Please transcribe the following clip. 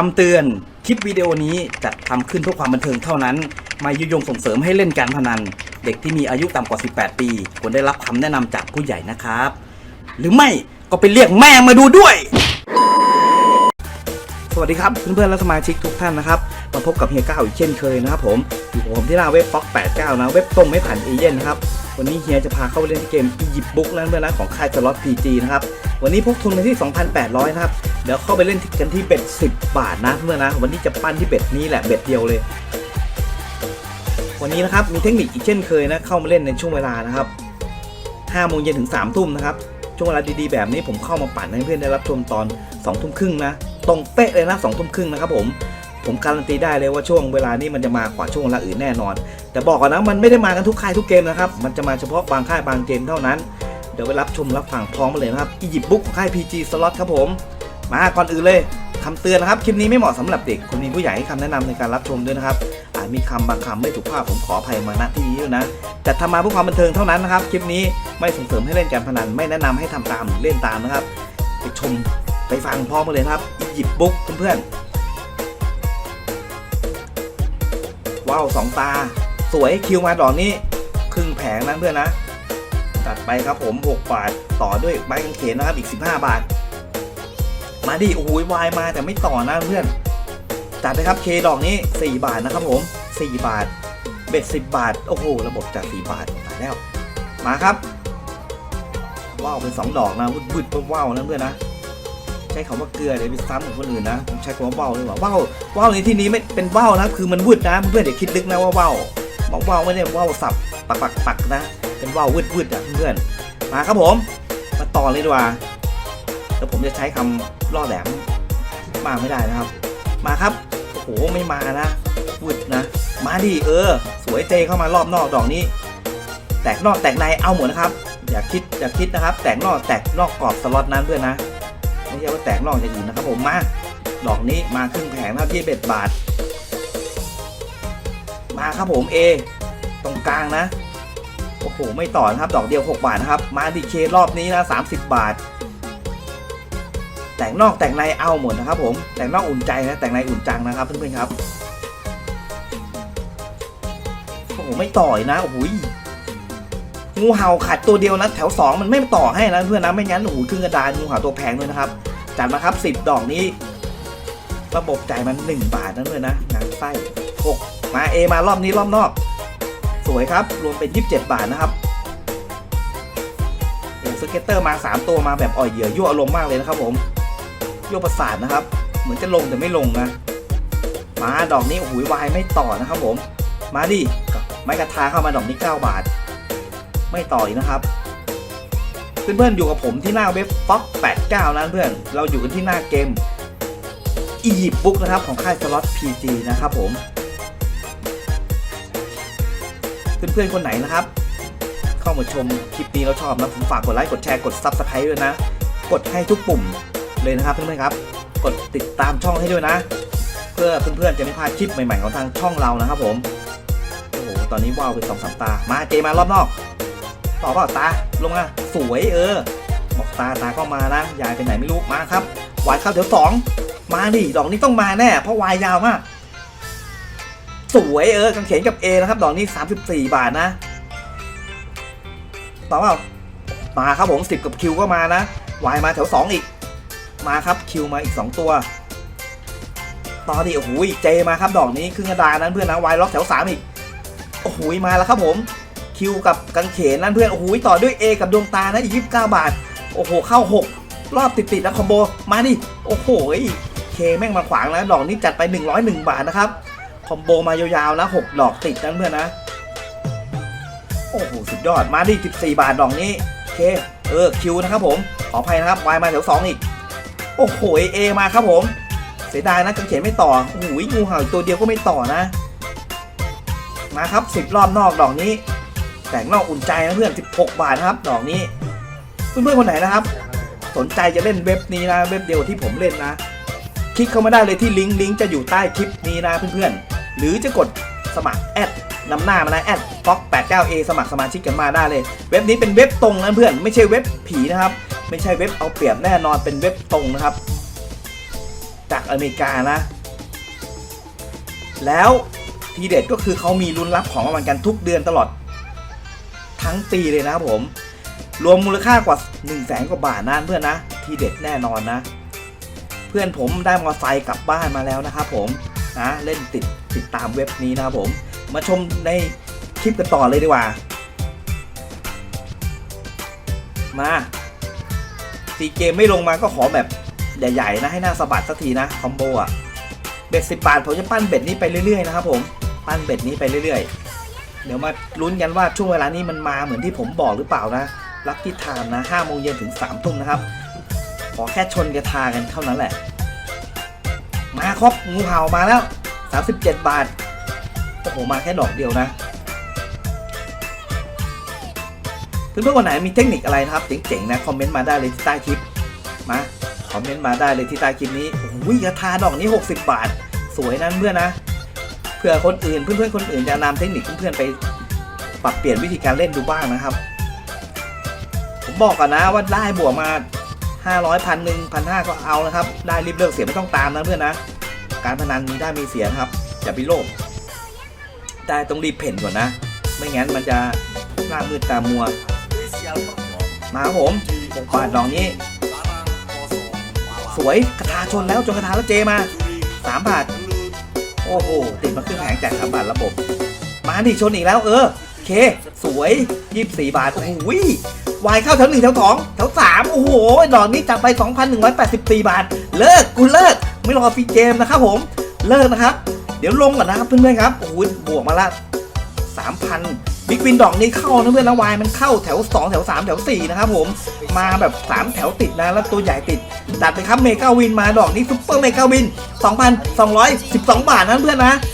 คำเตือน คลิปวิดีโอนี้จัดทำขึ้นเพื่อความบันเทิงเท่านั้นไม่ยุยงส่งเสริมให้เล่นการพนัน เด็กที่มีอายุต่ำกว่า 18 ปีควรได้รับคำแนะนำจากผู้ใหญ่นะครับ หรือไม่ก็ไปเรียกแม่มาดูด้วย สวัสดีครับเพื่อนๆและสมาชิกทุกท่านนะครับ มาพบกับเฮียก้าวอีกเช่นเคยนะครับผมอยู่กับผมที่หน้าเว็บฟ็อก89 นะ เว็บต้มไม่ผ่านเอเย่นนะครับ วันนี้เฮียจะพาเข้าไปเล่นเกมอียิปต์บุ๊กแล้วเพื่อนนะของค่ายสล็อต PG นะครับ วันนี้พกทุนไปที่ 2,800 นะครับ เดี๋ยวเข้าไปเล่นกันที่เบ็ด 10 บาทนะเพื่อนนะ วันนี้จะปั้นที่เบ็ดนี้แหละเบ็ดเดียวเลย วันนี้นะครับมีเทคนิคอีกเช่นเคยนะ เข้ามาเล่นในช่วงเวลานะครับ5โมงเย็นถึง3ทุ่มนะครับ ช่วงเวลาดีๆแบบนี้ผมเข้ามาปั่นให้เพื่อนได้รับชมตอน2ทุ่มครึ่งนะ ตรงเป๊ะเลยนะ2ทุ่มครึ่งนะครับผม ผมการันตีได้เลยว่าช่วงเวลานี้มันจะมากว่าช่วงเวลาอื่นแน่นอน แต่บอกก่อนนะมันไม่ได้มากันทุกค่ายทุกเกมนะครับมันจะมาเฉพาะบางค่ายบางเกมเท่านั้น เดี๋ยวไปรับชมรับฟังพร้อมกันเลยนะครับอียิปต์บุ๊กของค่าย PG Slot ครับผมมาก่อนอื่นเลยคำเตือนนะครับคลิปนี้ไม่เหมาะสำหรับเด็กคนมีผู้ใหญ่ให้คำแนะนำในการรับชมด้วยนะครับอาจมีคำบางคำไม่ถูกภาพผมขออภัยมาณที่นี้ด้วยนะจัดทำมาเพื่อความบันเทิงเท่านั้นนะครับคลิปนี้ไม่ส่งเสริมให้เล่นการพนันไม่แนะนำให้ทำตามหรือเล่นตามนะครับไปชมไปฟังพร้อมกันเลยนะครับอียิปต์บุ๊กเพื่อนๆ ว้าวสองตา สวยคิวมาดอกนี้ ครึ่งแผงนะเพื่อนนะ ตัดไปครับผม 6 บาท ต่อด้วยใบกางเขนนะครับอีก 15 บาท มาดิโอ้โหวายมาแต่ไม่ต่อนะเพื่อนจัดไปครับเคดอกนี้ 4 บาทนะครับผม 4 บาท เบ็ด10 บาท โอ้โห ระบบจาก 4 บาทตายแล้ว มาครับ ว้าวเป็น 2 ดอกนะวืดๆว้าวนะเพื่อนนะ ใช้คำว่าเกลือเลยไปซ้ำกับคนอื่นนะผมใช้คำว่าว่าวเลยว่าว่าวว่าวในที่นี้ไม่เป็นว่าวนะคือมันวืดนะเพื่อนๆเดี๋ยวคิดลึกนะว่าว่าบอกว่าวไม่ได้ว่าวสับปักปักปักนะเป็นว่าววืดวืดอะเพื่อนมาครับผมมาต่อเลยดีกว่าแล้วผมจะใช้คำล่อแหลมมาไม่ได้นะครับ มาครับโอ้โหไม่มานะวืดนะ มาดิเออ สวยเจเข้ามารอบนอกดอกนี้ แตกนอกแตกในเอาหมดนะครับอย่าคิดอย่าคิดนะครับ แตกนอกแตกนอกกรอบสล็อตนั้นเพื่อนนะ ไม่ใช่ว่าแตกนอกอยู่นนะครับผมมาดอกนี้มาครึ่งแผงครับที่เบ็ดบาท มาครับผม A ตรงกลางนะ โอ้โห ไม่ต่อนะครับ ดอกเดียว 6 บาทนะครับ มาดีเครอบนี้นะ 30 บาท แต่งนอกแต่งในเอาหมดนะครับผม แต่งนอกอุ่นใจนะ แต่งในอุ่นจังนะครับเพื่อนๆครับ โอ้โห ไม่ต่อยนะ โอ้โหย งูเห่าขาดตัวเดียวนะแถว 2 มันไม่ต่อให้นะเพื่อนนะไม่งั้นโอ้โหครึ่งกระดานงูเห่าตัวแพงด้วยนะครับจัดมาครับ 10 ดอกนี้ ระบบจ่ายมัน 1 บาทนั่นเลยนะงานไส้6มา A มารอบนี้รอบนอก สวยครับรวมเป็น 27 บาทนะครับโอ้สเก็ตเตอร์มา 3 ตัวมาแบบอ่อยเหยื่อยั่วอารมณ์มากเลยนะครับผมยั่วประสาทนะครับ เหมือนจะลงแต่ไม่ลงนะมาดอกนี้โอ้โหวายไม่ต่อนะครับผม มาดิไม้กระทาเข้ามาดอกนี้ 9 บาท ไม่ต่ออีกนะครับ เพื่อนๆอยู่กับผมที่หน้าเว็บ Fox 89นะเพื่อน เราอยู่กันที่หน้าเกมอียิปต์บุ๊กนะครับของค่ายสล็อต PG นะครับผม เพื่อนๆคนไหนนะครับ เข้ามาชมคลิปนี้แล้วชอบนะผมฝากกดไลค์กดแชร์กด Subscribe ด้วยนะ กดให้ทุกปุ่มเลยนะครับเพื่อนๆครับ กดติดตามช่องให้ด้วยนะ เพื่อเพื่อนๆจะไม่พลาดคลิปใหม่ๆของทางช่องเรานะครับผมโอ้โหตอนนี้ว้าวไปสองสามตามาเจมารอบนอก ต่อเปล่าตาลงมาสวยเออบอกตาตาก็มานะยายไปไหนไม่รู้มาครับวายเข้าแถวสองมาดิดอกนี้ต้องมาแน่เพราะวายยาวมากสวยเออกางเขนกับ A นะครับดอกนี้ 34 บาทนะต่อเปล่ามาครับผม 10 กับคิวก็มานะวายมาแถว 2 อีก มาครับคิวมาอีก 2 ตัวต่อดิโอ้โหเจมาครับดอกนี้ครึ่งกระดานนั้นเพื่อนนะวายล็อกแถว 3 อีกโอ้โหมาแล้วครับผม คิวกับกางเขนนั่นเพื่อนโอ้โหต่อด้วย A กับดวงตานะอีก29 บาท โอ้โห เข้า 6 รอบติดๆนะคอมโบ มาดิ โอ้โหเคแม่งมาขวางแล้วดอกนี้จัดไป 101 บาทนะครับ คอมโบมายาวๆนะ6ดอกติดนั่นเพื่อนนะ โอ้โห สุดยอด มาดิ 14 บาทดอกนี้เคเออคิวนะครับผม ขออภัยนะครับวายมาแถว2อีก โอ้โหเอมาครับผม เสียดายนะกางเขนไม่ต่อโอ้โหงูเห่าตัวเดียวก็ไม่ต่อนะ มาครับ 10 รอบนอกดอกนี้ แต่งนอกอุ่นใจนะเพื่อน 16 บาทนะครับดอกนี้ เพื่อนๆคนไหนนะครับ สนใจจะเล่นเว็บนี้นะ เว็บเดียวที่ผมเล่นนะ คลิกเข้ามาได้เลยที่ลิงก์ลิงก์จะอยู่ใต้คลิปนี้นะเพื่อนๆ หรือจะกดสมัครแอดนำหน้ามานะแอด fox 8 9 a สมัครสมาชิกกันมาได้เลย เว็บนี้เป็นเว็บตรงนะเพื่อน ไม่ใช่เว็บผีนะครับ ไม่ใช่เว็บเอาเปรียบแน่นอนเป็นเว็บตรงนะครับ จายจากอเมริกานะ แล้วทีเด็ดก็คือเขามีลุ้นรับของรางวัลกันทุกเดือนตลอด ทั้งปีเลยนะผม รวมมูลค่ากว่า1นึ่งแสนกว่าบาทนะเพื่อนนะ ทีเด็ดแน่นอนนะ เพื่อนผมได้มอเตอร์ไซค์กลับบ้านมาแล้วนะครับผมนะเล่นติดติดตามเว็บนี้นะครับผม มาชมในคลิปกันต่อเลยดีกว่า มาสีเกมไม่ลงมาก็ขอแบบใหญ่ๆนะให้หน้าสะบัดสักทีนะคอมโบอะเบ็ดสิบบาทผมจะปั้นเบ็ดนี้ไปเรื่อยๆนะครับผม ปั้นเบ็ดนี้ไปเรื่อยๆ เดี๋ยวมาลุ้นกันว่าช่วงเวลานี้มันมาเหมือนที่ผมบอกหรือเปล่านะรับที่ทามนะห้าโมงเย็นถึงสามทุ่มนะครับ ขอแค่ชนกระทากันเท่านั้นแหละ มาครบงูเห่ามาแล้ว 37 บาท โอ้โห มาแค่ดอกเดียวนะเพื่อนๆคนไหนมีเทคนิคอะไรนะครับเจ๋งๆนะคอมเมนต์มาได้เลยที่ใต้คลิป มาคอมเมนต์มาได้เลยที่ใต้คลิปนี้โอ้โหกระทาดอกนี้ 60 บาท สวยนะเพื่อนนะ เผื่อคนอื่นเพื่อนๆคนอื่นจะนำเทคนิคเพื่อนๆไปปรับเปลี่ยนวิธีการเล่นดูบ้างนะครับ ผมบอกก่อนนะว่าได้บวกมา 500พันหนึ่งพันห้าก็เอานะครับ ได้รีบเลิกเสียไม่ต้องตามนะเพื่อนนะ การพนันมีได้มีเสียครับอย่าไปโลภได้ต้องรีบเพ่นก่อนนะ ไม่งั้นมันจะหน้ามืดตามัว มาครับผมปาดดอกนี้ สวยกระทาชนแล้วจนกระทาแล้วเจมาสามบาท โอ้โหติดมาครึ่งแผงจากสามบาทระบบ มาดิชนอีกแล้วเออเค สวยยี่สิบสี่บาท โอ้โหวายเข้าแถวหนึ่งแถวสองแถวสามโอ้โห ดอกนี้จับไป 2,184 บาท เลิกกูเลิก ไม่รอฟรีเกมนะครับผม เลิกนะครับ เดี๋ยวลงก่อนนะครับเพื่อนๆครับ โอ้โหบวกมาละ3,000 บิ๊กวินดอกนี้เข้านะเพื่อนนะวายมันเข้าแถว 2 แถว 3 แถว 4 นะครับผมมาแบบ 3 แถวติดนะ แล้วตัวใหญ่ติดจัดไปครับเมกาวินมาดอกนี้ซุปเปอร์เมกาวิน 2,212 บาทนะเพื่อนนะ